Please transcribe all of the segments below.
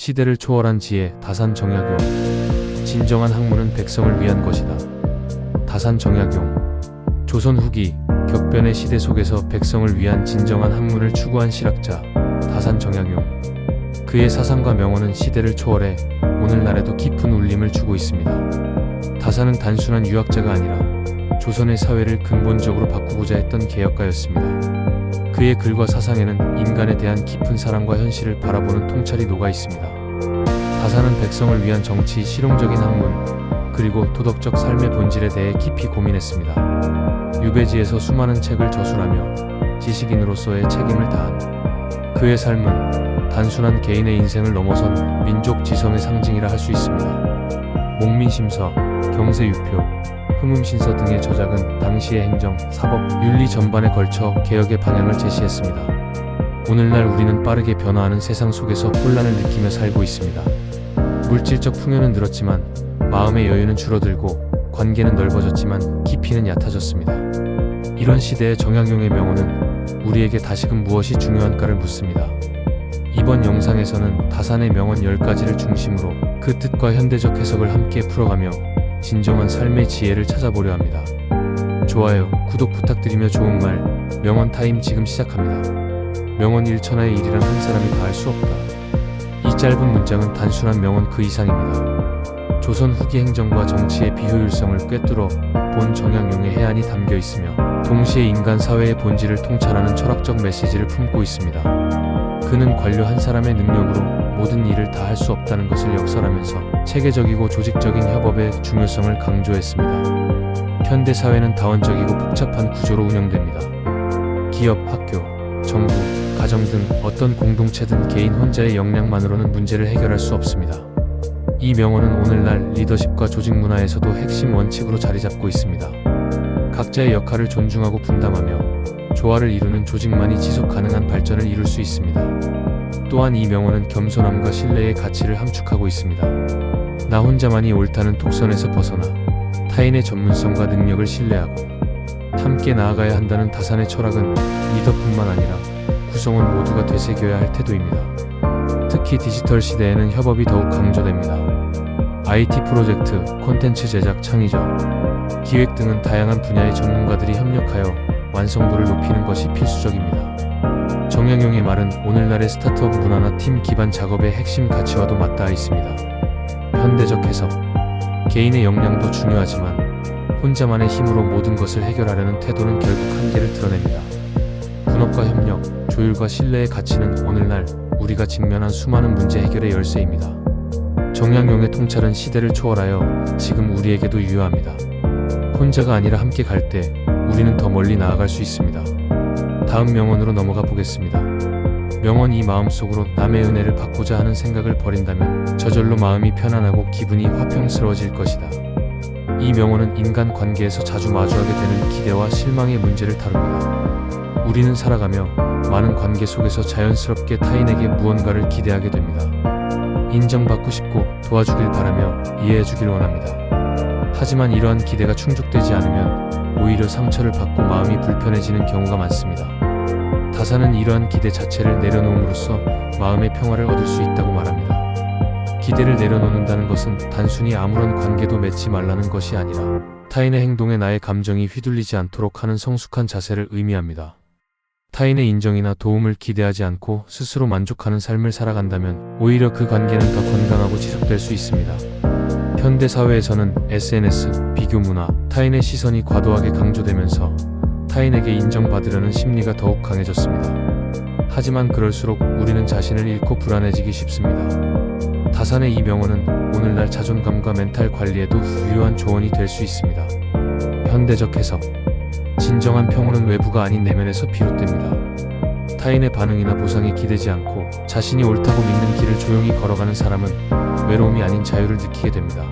시대를 초월한 지혜 다산 정약용 진정한 학문은 백성을 위한 것이다. 다산 정약용 조선 후기 격변의 시대 속에서 백성을 위한 진정한 학문을 추구한 실학자 다산 정약용 그의 사상과 명언은 시대를 초월해 오늘날에도 깊은 울림을 주고 있습니다. 다산은 단순한 유학자가 아니라 조선의 사회를 근본적으로 바꾸고자 했던 개혁가였습니다. 그의 글과 사상에는 인간에 대한 깊은 사랑과 현실을 바라보는 통찰이 녹아 있습니다. 다산은 백성을 위한 정치, 실용적인 학문, 그리고 도덕적 삶의 본질에 대해 깊이 고민했습니다. 유배지에서 수많은 책을 저술하며 지식인으로서의 책임을 다한 그의 삶은 단순한 개인의 인생을 넘어선 민족 지성의 상징이라 할 수 있습니다. 목민심서, 경세유표, 흠음신서 등의 저작은 당시의 행정, 사법, 윤리 전반에 걸쳐 개혁의 방향을 제시했습니다. 오늘날 우리는 빠르게 변화하는 세상 속에서 혼란을 느끼며 살고 있습니다. 물질적 풍요는 늘었지만 마음의 여유는 줄어들고 관계는 넓어졌지만 깊이는 얕아졌습니다. 이런 시대의 정약용의 명언은 우리에게 다시금 무엇이 중요한가를 묻습니다. 이번 영상에서는 다산의 명언 10가지를 중심으로 그 뜻과 현대적 해석을 함께 풀어가며 진정한 삶의 지혜를 찾아보려 합니다. 좋아요, 구독 부탁드리며 좋은 말, 명언 타임 지금 시작합니다. 명언 1천하의 일이란 한 사람이 다 할 수 없다. 이 짧은 문장은 단순한 명언 그 이상입니다. 조선 후기 행정과 정치의 비효율성을 꿰뚫어 본 정약용의 해안이 담겨 있으며 동시에 인간 사회의 본질을 통찰하는 철학적 메시지를 품고 있습니다. 그는 관료 한 사람의 능력으로 모든 일을 다 할 수 없다는 것을 역설하면서 체계적이고 조직적인 협업의 중요성을 강조했습니다. 현대 사회는 다원적이고 복잡한 구조로 운영됩니다. 기업, 학교, 정부, 가정 등 어떤 공동체든 개인 혼자의 역량만으로는 문제를 해결할 수 없습니다. 이 명언은 오늘날 리더십과 조직 문화에서도 핵심 원칙으로 자리 잡고 있습니다. 각자의 역할을 존중하고 분담하며 조화를 이루는 조직만이 지속 가능한 발전을 이룰 수 있습니다. 또한 이 명언은 겸손함과 신뢰의 가치를 함축하고 있습니다. 나 혼자만이 옳다는 독선에서 벗어나 타인의 전문성과 능력을 신뢰하고 함께 나아가야 한다는 다산의 철학은 리더뿐만 아니라 구성원 모두가 되새겨야 할 태도입니다. 특히 디지털 시대에는 협업이 더욱 강조됩니다. IT 프로젝트, 콘텐츠 제작, 창의적, 기획 등은 다양한 분야의 전문가들이 협력하여 완성도를 높이는 것이 필수적입니다. 정영용의 말은 오늘날의 스타트업 문화나 팀 기반 작업의 핵심 가치와도 맞닿아 있습니다. 현대적 해석, 개인의 역량도 중요하지만 혼자만의 힘으로 모든 것을 해결하려는 태도는 결국 한계를 드러냅니다. 분업과 협력, 조율과 신뢰의 가치는 오늘날 우리가 직면한 수많은 문제 해결의 열쇠입니다. 정약용의 통찰은 시대를 초월하여 지금 우리에게도 유효합니다. 혼자가 아니라 함께 갈 때 우리는 더 멀리 나아갈 수 있습니다. 다음 명언으로 넘어가 보겠습니다. 명언 이 마음속으로 남의 은혜를 받고자 하는 생각을 버린다면 저절로 마음이 편안하고 기분이 화평스러워질 것이다. 이 명언은 인간 관계에서 자주 마주하게 되는 기대와 실망의 문제를 다룹니다. 우리는 살아가며 많은 관계 속에서 자연스럽게 타인에게 무언가를 기대하게 됩니다. 인정받고 싶고 도와주길 바라며 이해해주길 원합니다. 하지만 이러한 기대가 충족되지 않으면 오히려 상처를 받고 마음이 불편해지는 경우가 많습니다. 다사는 이러한 기대 자체를 내려놓음으로써 마음의 평화를 얻을 수 있다고 말합니다. 기대를 내려놓는다는 것은 단순히 아무런 관계도 맺지 말라는 것이 아니라 타인의 행동에 나의 감정이 휘둘리지 않도록 하는 성숙한 자세를 의미합니다. 타인의 인정이나 도움을 기대하지 않고 스스로 만족하는 삶을 살아간다면 오히려 그 관계는 더 건강하고 지속될 수 있습니다. 현대 사회에서는 SNS, 비교 문화, 타인의 시선이 과도하게 강조되면서 타인에게 인정받으려는 심리가 더욱 강해졌습니다. 하지만 그럴수록 우리는 자신을 잃고 불안해지기 쉽습니다. 다산의 이 명언은 오늘날 자존감과 멘탈 관리에도 유효한 조언이 될 수 있습니다. 현대적 해석 진정한 평온은 외부가 아닌 내면에서 비롯됩니다. 타인의 반응이나 보상에 기대지 않고 자신이 옳다고 믿는 길을 조용히 걸어가는 사람은 외로움이 아닌 자유를 느끼게 됩니다.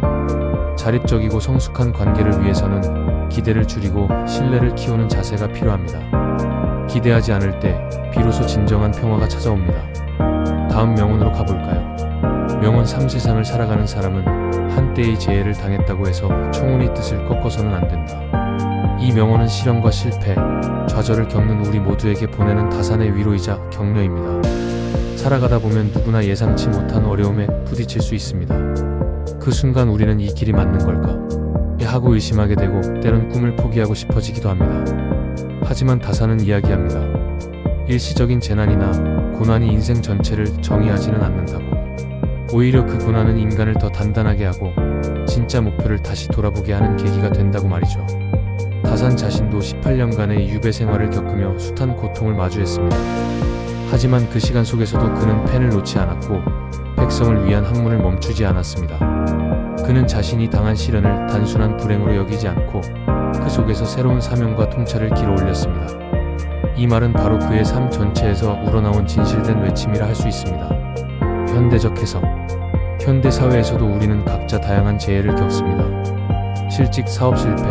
자립적이고 성숙한 관계를 위해서는 기대를 줄이고 신뢰를 키우는 자세가 필요합니다. 기대하지 않을 때 비로소 진정한 평화가 찾아옵니다. 다음 명언으로 가볼까요? 명언 3세상을 살아가는 사람은 한때의 재해를 당했다고 해서 청운의 뜻을 꺾어서는 안 된다. 이 명언은 실현과 실패, 좌절을 겪는 우리 모두에게 보내는 다산의 위로이자 격려입니다. 살아가다 보면 누구나 예상치 못한 어려움에 부딪힐 수 있습니다. 그 순간 우리는 이 길이 맞는 걸까? 하고 의심하게 되고 때론 꿈을 포기하고 싶어지기도 합니다. 하지만 다사는 이야기합니다. 일시적인 재난이나 고난이 인생 전체를 정의하지는 않는다고. 오히려 그 고난은 인간을 더 단단하게 하고 진짜 목표를 다시 돌아보게 하는 계기가 된다고 말이죠. 다산 자신도 18년간의 유배 생활을 겪으며 숱한 고통을 마주했습니다. 하지만 그 시간 속에서도 그는 펜을 놓지 않았고 백성을 위한 학문을 멈추지 않았습니다. 그는 자신이 당한 시련을 단순한 불행으로 여기지 않고 그 속에서 새로운 사명과 통찰을 길어 올렸습니다. 이 말은 바로 그의 삶 전체에서 우러나온 진실된 외침이라 할 수 있습니다. 현대적 해석 현대 사회에서도 우리는 각자 다양한 재해를 겪습니다. 실직, 사업 실패,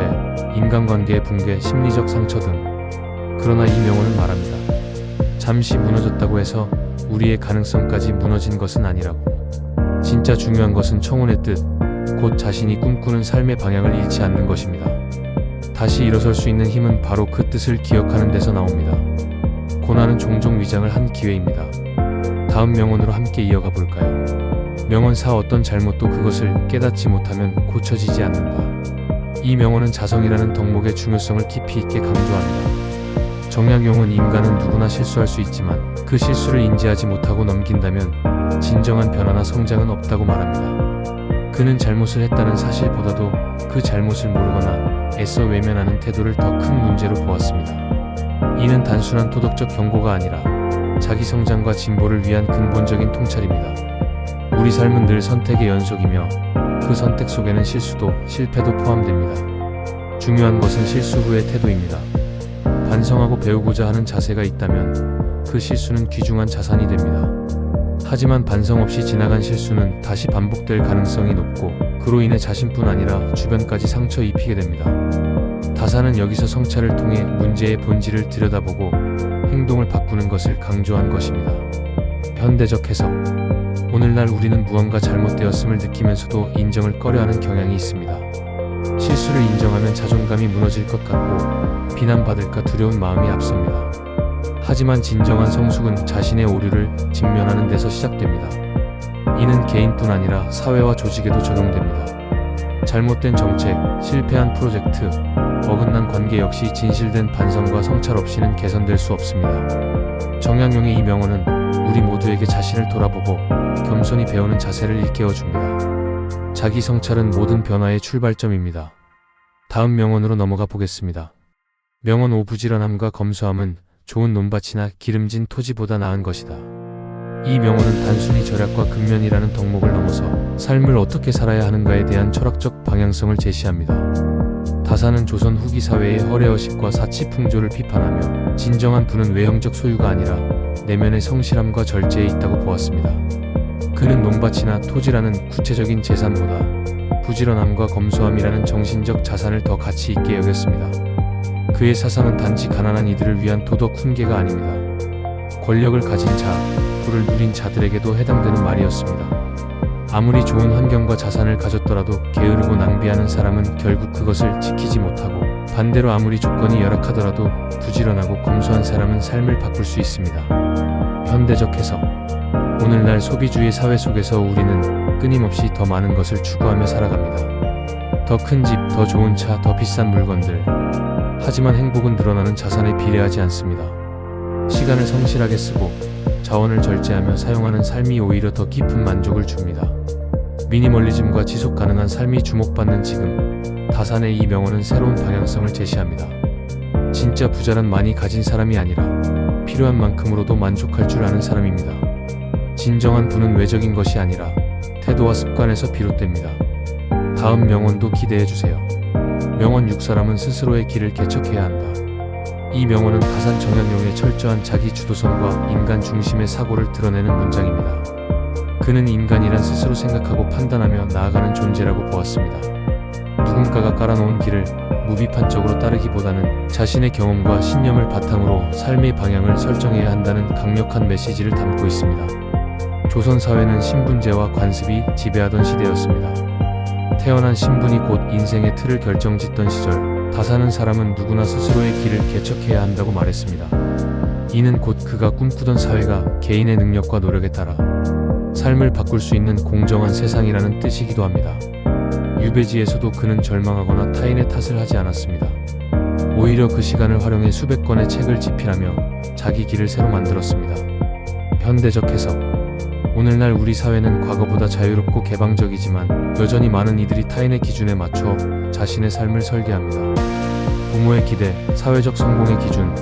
인간관계의 붕괴, 심리적 상처 등. 그러나 이 명언은 말합니다. 잠시 무너졌다고 해서 우리의 가능성까지 무너진 것은 아니라고. 진짜 중요한 것은 청혼의 뜻, 곧 자신이 꿈꾸는 삶의 방향을 잃지 않는 것입니다. 다시 일어설 수 있는 힘은 바로 그 뜻을 기억하는 데서 나옵니다. 고난은 종종 위장을 한 기회입니다. 다음 명언으로 함께 이어가 볼까요? 명언 4 어떤 잘못도 그것을 깨닫지 못하면 고쳐지지 않는다. 이 명언은 자성이라는 덕목의 중요성을 깊이 있게 강조합니다. 정약용은 인간은 누구나 실수할 수 있지만 그 실수를 인지하지 못하고 넘긴다면 진정한 변화나 성장은 없다고 말합니다. 그는 잘못을 했다는 사실보다도 그 잘못을 모르거나 애써 외면하는 태도를 더 큰 문제로 보았습니다. 이는 단순한 도덕적 경고가 아니라 자기 성장과 진보를 위한 근본적인 통찰입니다. 우리 삶은 늘 선택의 연속이며 그 선택 속에는 실수도 실패도 포함됩니다. 중요한 것은 실수 후의 태도입니다. 반성하고 배우고자 하는 자세가 있다면 그 실수는 귀중한 자산이 됩니다. 하지만 반성 없이 지나간 실수는 다시 반복될 가능성이 높고 그로 인해 자신뿐 아니라 주변까지 상처 입히게 됩니다. 다사는 여기서 성찰을 통해 문제의 본질을 들여다보고 행동을 바꾸는 것을 강조한 것입니다. 현대적 해석 오늘날 우리는 무언가 잘못되었음을 느끼면서도 인정을 꺼려하는 경향이 있습니다. 실수를 인정하면 자존감이 무너질 것 같고 비난받을까 두려운 마음이 앞섭니다. 하지만 진정한 성숙은 자신의 오류를 직면하는 데서 시작됩니다. 이는 개인뿐 아니라 사회와 조직에도 적용됩니다. 잘못된 정책, 실패한 프로젝트, 어긋난 관계 역시 진실된 반성과 성찰 없이는 개선될 수 없습니다. 정약용의 이 명언은 우리 모두에게 자신을 돌아보고 겸손히 배우는 자세를 일깨워줍니다. 자기 성찰은 모든 변화의 출발점입니다. 다음 명언으로 넘어가 보겠습니다. 명언 5 부지런함과 검소함은 좋은 논밭이나 기름진 토지보다 나은 것이다. 이 명언은 단순히 절약과 근면이라는 덕목을 넘어서 삶을 어떻게 살아야 하는가에 대한 철학적 방향성을 제시합니다. 다사는 조선 후기 사회의 허례허식과 사치 풍조를 비판하며 진정한 부는 외형적 소유가 아니라 내면의 성실함과 절제에 있다고 보았습니다. 그는 논밭이나 토지라는 구체적인 재산보다 부지런함과 검소함이라는 정신적 자산을 더 가치 있게 여겼습니다. 그의 사상은 단지 가난한 이들을 위한 도덕 훈계가 아닙니다. 권력을 가진 자, 부를 누린 자들에게도 해당되는 말이었습니다. 아무리 좋은 환경과 자산을 가졌더라도 게으르고 낭비하는 사람은 결국 그것을 지키지 못하고 반대로 아무리 조건이 열악하더라도 부지런하고 검소한 사람은 삶을 바꿀 수 있습니다. 현대적 해석 오늘날 소비주의 사회 속에서 우리는 끊임없이 더 많은 것을 추구하며 살아갑니다. 더 큰 집, 더 좋은 차, 더 비싼 물건들. 하지만 행복은 늘어나는 자산에 비례하지 않습니다. 시간을 성실하게 쓰고 자원을 절제하며 사용하는 삶이 오히려 더 깊은 만족을 줍니다. 미니멀리즘과 지속 가능한 삶이 주목받는 지금, 다산의 이 명언은 새로운 방향성을 제시합니다. 진짜 부자란 많이 가진 사람이 아니라 필요한 만큼으로도 만족할 줄 아는 사람입니다. 진정한 부는 외적인 것이 아니라 태도와 습관에서 비롯됩니다. 다음 명언도 기대해 주세요. 명언 6 사람은 스스로의 길을 개척해야 한다. 이 명언은 가산 정약용의 철저한 자기 주도성과 인간 중심의 사고를 드러내는 문장입니다. 그는 인간이란 스스로 생각하고 판단하며 나아가는 존재라고 보았습니다. 누군가가 깔아놓은 길을 무비판적으로 따르기보다는 자신의 경험과 신념을 바탕으로 삶의 방향을 설정해야 한다는 강력한 메시지를 담고 있습니다. 조선 사회는 신분제와 관습이 지배하던 시대였습니다. 태어난 신분이 곧 인생의 틀을 결정짓던 시절, 다사는 사람은 누구나 스스로의 길을 개척해야 한다고 말했습니다. 이는 곧 그가 꿈꾸던 사회가 개인의 능력과 노력에 따라 삶을 바꿀 수 있는 공정한 세상이라는 뜻이기도 합니다. 유배지에서도 그는 절망하거나 타인의 탓을 하지 않았습니다. 오히려 그 시간을 활용해 수백 권의 책을 집필하며 자기 길을 새로 만들었습니다. 현대적 해석 오늘날 우리 사회는 과거보다 자유롭고 개방적이지만 여전히 많은 이들이 타인의 기준에 맞춰 자신의 삶을 설계합니다. 부모의 기대, 사회적 성공의 기준,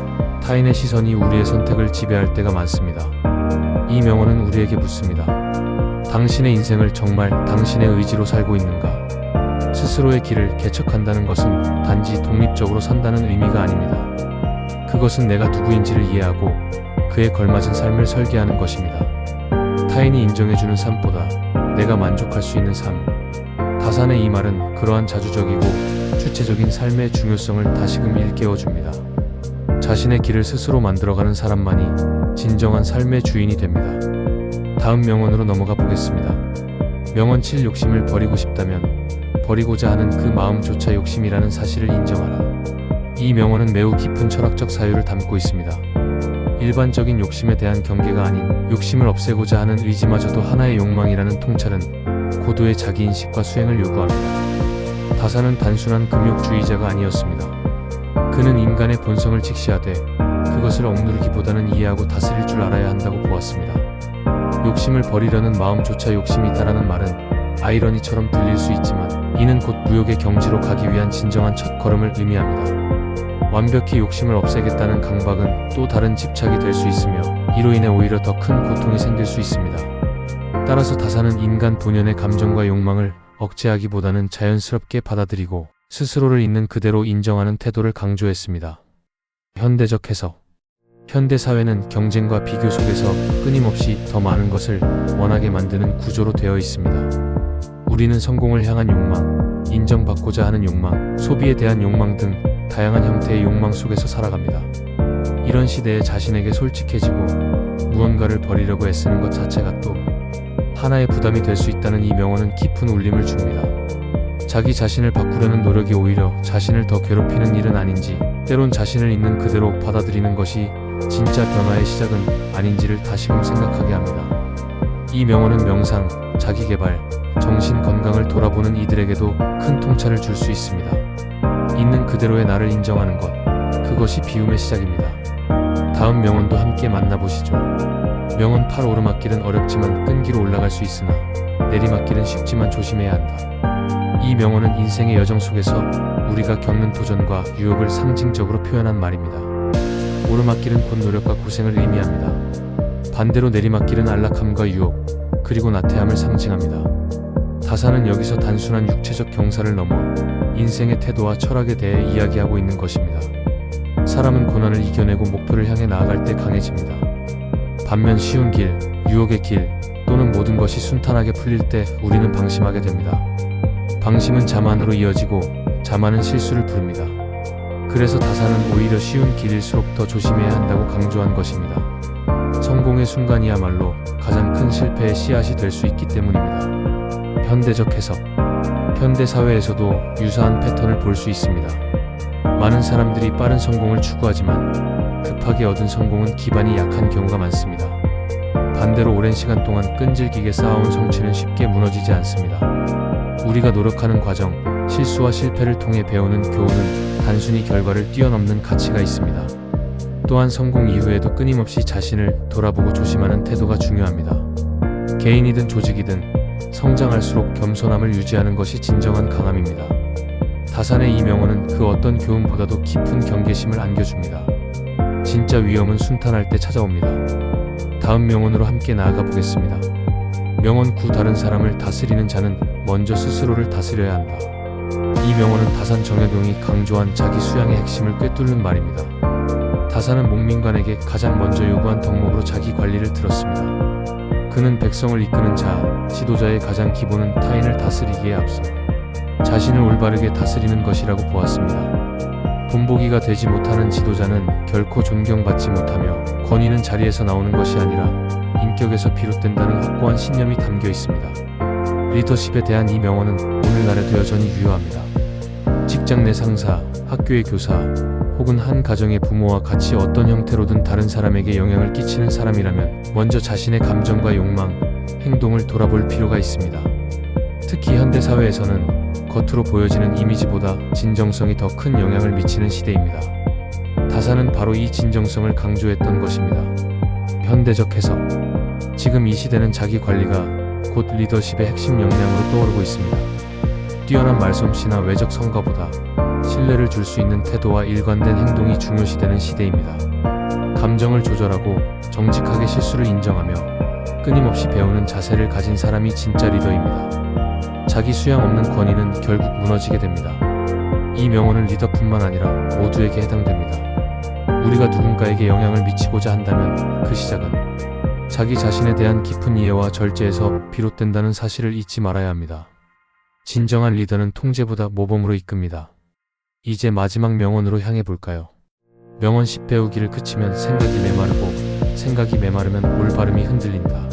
타인의 시선이 우리의 선택을 지배할 때가 많습니다. 이 명언은 우리에게 묻습니다. 당신의 인생을 정말 당신의 의지로 살고 있는가? 스스로의 길을 개척한다는 것은 단지 독립적으로 산다는 의미가 아닙니다. 그것은 내가 누구인지를 이해하고 그에 걸맞은 삶을 설계하는 것입니다. 타인이 인정해주는 삶보다 내가 만족할 수 있는 삶. 다산의 이 말은 그러한 자주적이고 주체적인 삶의 중요성을 다시금 일깨워줍니다. 자신의 길을 스스로 만들어가는 사람만이 진정한 삶의 주인이 됩니다. 다음 명언으로 넘어가 보겠습니다. 명언 7 욕심을 버리고 싶다면 버리고자 하는 그 마음조차 욕심이라는 사실을 인정하라. 이 명언은 매우 깊은 철학적 사유를 담고 있습니다. 일반적인 욕심에 대한 경계가 아닌 욕심을 없애고자 하는 의지마저도 하나의 욕망이라는 통찰은 고도의 자기인식과 수행을 요구합니다. 다산은 단순한 금욕주의자가 아니었습니다. 그는 인간의 본성을 직시하되 그것을 억누르기보다는 이해하고 다스릴 줄 알아야 한다고 보았습니다. 욕심을 버리려는 마음조차 욕심이다라는 말은 아이러니처럼 들릴 수 있지만 이는 곧 무욕의 경지로 가기 위한 진정한 첫 걸음을 의미합니다. 완벽히 욕심을 없애겠다는 강박은 또 다른 집착이 될 수 있으며 이로 인해 오히려 더 큰 고통이 생길 수 있습니다. 따라서 다사는 인간 본연의 감정과 욕망을 억제하기보다는 자연스럽게 받아들이고 스스로를 있는 그대로 인정하는 태도를 강조했습니다. 현대적 해석 현대 사회는 경쟁과 비교 속에서 끊임없이 더 많은 것을 원하게 만드는 구조로 되어 있습니다. 우리는 성공을 향한 욕망, 인정받고자 하는 욕망, 소비에 대한 욕망 등 다양한 형태의 욕망 속에서 살아갑니다. 이런 시대에 자신에게 솔직해지고 무언가를 버리려고 애쓰는 것 자체가 또 하나의 부담이 될 수 있다는 이 명언은 깊은 울림을 줍니다. 자기 자신을 바꾸려는 노력이 오히려 자신을 더 괴롭히는 일은 아닌지, 때론 자신을 있는 그대로 받아들이는 것이 진짜 변화의 시작은 아닌지를 다시금 생각하게 합니다. 이 명언은 명상, 자기개발, 정신 건강을 돌아보는 이들에게도 큰 통찰을 줄 수 있습니다. 있는 그대로의 나를 인정하는 것, 그것이 비움의 시작입니다. 다음 명언도 함께 만나보시죠. 명언 8 오르막길은 어렵지만 끈기로 올라갈 수 있으나 내리막길은 쉽지만 조심해야 한다. 이 명언은 인생의 여정 속에서 우리가 겪는 도전과 유혹을 상징적으로 표현한 말입니다. 오르막길은 곧 노력과 고생을 의미합니다. 반대로 내리막길은 안락함과 유혹, 그리고 나태함을 상징합니다. 다사는 여기서 단순한 육체적 경사를 넘어 인생의 태도와 철학에 대해 이야기하고 있는 것입니다. 사람은 고난을 이겨내고 목표를 향해 나아갈 때 강해집니다. 반면 쉬운 길, 유혹의 길, 또는 모든 것이 순탄하게 풀릴 때 우리는 방심하게 됩니다. 방심은 자만으로 이어지고 자만은 실수를 부릅니다. 그래서 다사는 오히려 쉬운 길일수록 더 조심해야 한다고 강조한 것입니다. 성공의 순간이야말로 가장 큰 실패의 씨앗이 될 수 있기 때문입니다. 현대적 해석 현대 사회에서도 유사한 패턴을 볼 수 있습니다. 많은 사람들이 빠른 성공을 추구하지만 급하게 얻은 성공은 기반이 약한 경우가 많습니다. 반대로 오랜 시간 동안 끈질기게 쌓아온 성취는 쉽게 무너지지 않습니다. 우리가 노력하는 과정, 실수와 실패를 통해 배우는 교훈은 단순히 결과를 뛰어넘는 가치가 있습니다. 또한 성공 이후에도 끊임없이 자신을 돌아보고 조심하는 태도가 중요합니다. 개인이든 조직이든 성장할수록 겸손함을 유지하는 것이 진정한 강함입니다. 다산의 이 명언은 그 어떤 교훈보다도 깊은 경계심을 안겨줍니다. 진짜 위험은 순탄할 때 찾아옵니다. 다음 명언으로 함께 나아가 보겠습니다. 명언 9 다른 사람을 다스리는 자는 먼저 스스로를 다스려야 한다. 이 명언은 다산 정약용이 강조한 자기 수양의 핵심을 꿰뚫는 말입니다. 다산은 목민관에게 가장 먼저 요구한 덕목으로 자기 관리를 들었습니다. 그는 백성을 이끄는 자, 지도자의 가장 기본은 타인을 다스리기에 앞서 자신을 올바르게 다스리는 것이라고 보았습니다. 본보기가 되지 못하는 지도자는 결코 존경받지 못하며 권위는 자리에서 나오는 것이 아니라 인격에서 비롯된다는 확고한 신념이 담겨 있습니다. 리더십에 대한 이 명언은 오늘날에도 여전히 유효합니다. 직장 내 상사, 학교의 교사, 혹은 한 가정의 부모와 같이 어떤 형태로든 다른 사람에게 영향을 끼치는 사람이라면 먼저 자신의 감정과 욕망, 행동을 돌아볼 필요가 있습니다. 특히 현대 사회에서는 겉으로 보여지는 이미지보다 진정성이 더 큰 영향을 미치는 시대입니다. 다사는 바로 이 진정성을 강조했던 것입니다. 현대적 해석. 지금 이 시대는 자기 관리가 곧 리더십의 핵심 역량으로 떠오르고 있습니다. 뛰어난 말솜씨나 외적 성과보다 신뢰를 줄 수 있는 태도와 일관된 행동이 중요시되는 시대입니다. 감정을 조절하고 정직하게 실수를 인정하며 끊임없이 배우는 자세를 가진 사람이 진짜 리더입니다. 자기 수양 없는 권위는 결국 무너지게 됩니다. 이 명언은 리더뿐만 아니라 모두에게 해당됩니다. 우리가 누군가에게 영향을 미치고자 한다면 그 시작은 자기 자신에 대한 깊은 이해와 절제에서 비롯된다는 사실을 잊지 말아야 합니다. 진정한 리더는 통제보다 모범으로 이끕니다. 이제 마지막 명언으로 향해 볼까요? 명언 10 배우기를 그치면 생각이 메마르고 생각이 메마르면 올바름이 흔들린다.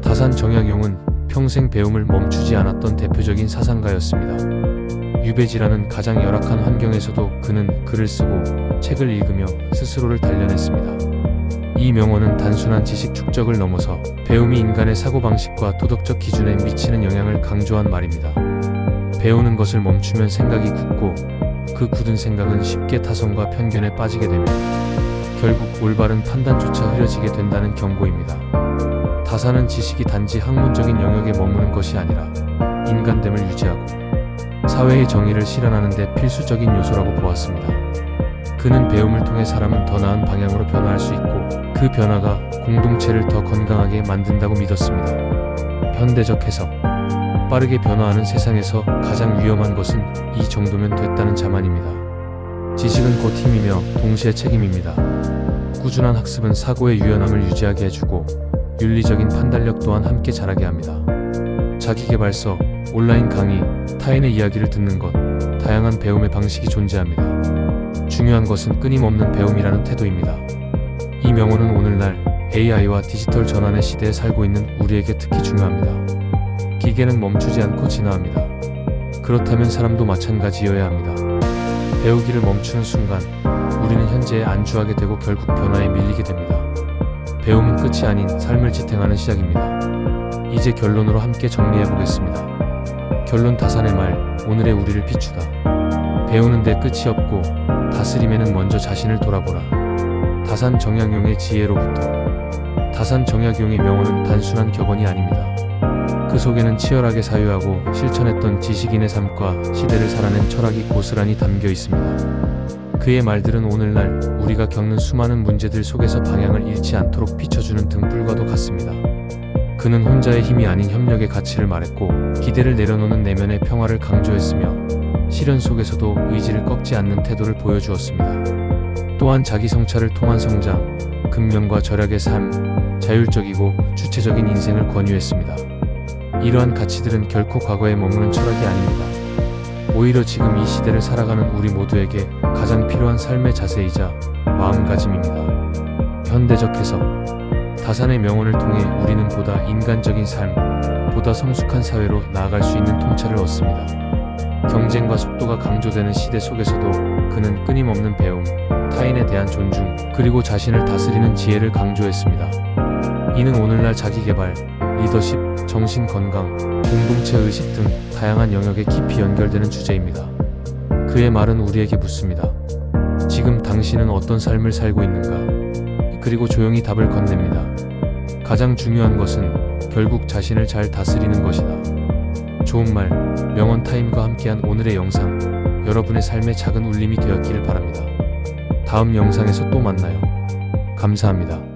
다산 정약용은 평생 배움을 멈추지 않았던 대표적인 사상가였습니다. 유배지라는 가장 열악한 환경에서도 그는 글을 쓰고 책을 읽으며 스스로를 단련했습니다. 이 명언은 단순한 지식 축적을 넘어서 배움이 인간의 사고방식과 도덕적 기준에 미치는 영향을 강조한 말입니다. 배우는 것을 멈추면 생각이 굳고 그 굳은 생각은 쉽게 타성과 편견에 빠지게 되며 결국 올바른 판단조차 흐려지게 된다는 경고입니다. 다사는 지식이 단지 학문적인 영역에 머무는 것이 아니라 인간됨을 유지하고 사회의 정의를 실현하는 데 필수적인 요소라고 보았습니다. 그는 배움을 통해 사람은 더 나은 방향으로 변화할 수 있고 그 변화가 공동체를 더 건강하게 만든다고 믿었습니다. 현대적 해석 빠르게 변화하는 세상에서 가장 위험한 것은 이 정도면 됐다는 자만입니다. 지식은 곧 힘이며 동시에 책임입니다. 꾸준한 학습은 사고의 유연함을 유지하게 해주고 윤리적인 판단력 또한 함께 자라게 합니다. 자기개발서, 온라인 강의, 타인의 이야기를 듣는 것, 다양한 배움의 방식이 존재합니다. 중요한 것은 끊임없는 배움이라는 태도입니다. 이 명언은 오늘날 AI와 디지털 전환의 시대에 살고 있는 우리에게 특히 중요합니다. 기계는 멈추지 않고 진화합니다. 그렇다면 사람도 마찬가지여야 합니다. 배우기를 멈추는 순간 우리는 현재에 안주하게 되고 결국 변화에 밀리게 됩니다. 배움은 끝이 아닌 삶을 지탱하는 시작입니다. 이제 결론으로 함께 정리해 보겠습니다. 결론 다산의 말, 오늘의 우리를 비추다. 배우는데 끝이 없고 다스림에는 먼저 자신을 돌아보라. 다산 정약용의 지혜로부터 다산 정약용의 명언은 단순한 격언이 아닙니다. 그 속에는 치열하게 사유하고 실천했던 지식인의 삶과 시대를 살아낸 철학이 고스란히 담겨 있습니다. 그의 말들은 오늘날 우리가 겪는 수많은 문제들 속에서 방향을 잃지 않도록 비춰주는 등불과도 같습니다. 그는 혼자의 힘이 아닌 협력의 가치를 말했고 기대를 내려놓는 내면의 평화를 강조했으며 시련 속에서도 의지를 꺾지 않는 태도를 보여주었습니다. 또한 자기 성찰을 통한 성장, 근면과 절약의 삶, 자율적이고 주체적인 인생을 권유했습니다. 이러한 가치들은 결코 과거에 머무는 철학이 아닙니다. 오히려 지금 이 시대를 살아가는 우리 모두에게 가장 필요한 삶의 자세이자 마음가짐입니다. 현대적 해석 다산의 명언을 통해 우리는 보다 인간적인 삶, 보다 성숙한 사회로 나아갈 수 있는 통찰을 얻습니다. 경쟁과 속도가 강조되는 시대 속에서도 그는 끊임없는 배움, 타인에 대한 존중, 그리고 자신을 다스리는 지혜를 강조했습니다. 이는 오늘날 자기 개발, 리더십, 정신 건강, 공동체 의식 등 다양한 영역에 깊이 연결되는 주제입니다. 그의 말은 우리에게 묻습니다. 지금 당신은 어떤 삶을 살고 있는가? 그리고 조용히 답을 건넵니다. 가장 중요한 것은 결국 자신을 잘 다스리는 것이다. 좋은 말, 명언 타임과 함께한 오늘의 영상, 여러분의 삶의 작은 울림이 되었기를 바랍니다. 다음 영상에서 또 만나요. 감사합니다.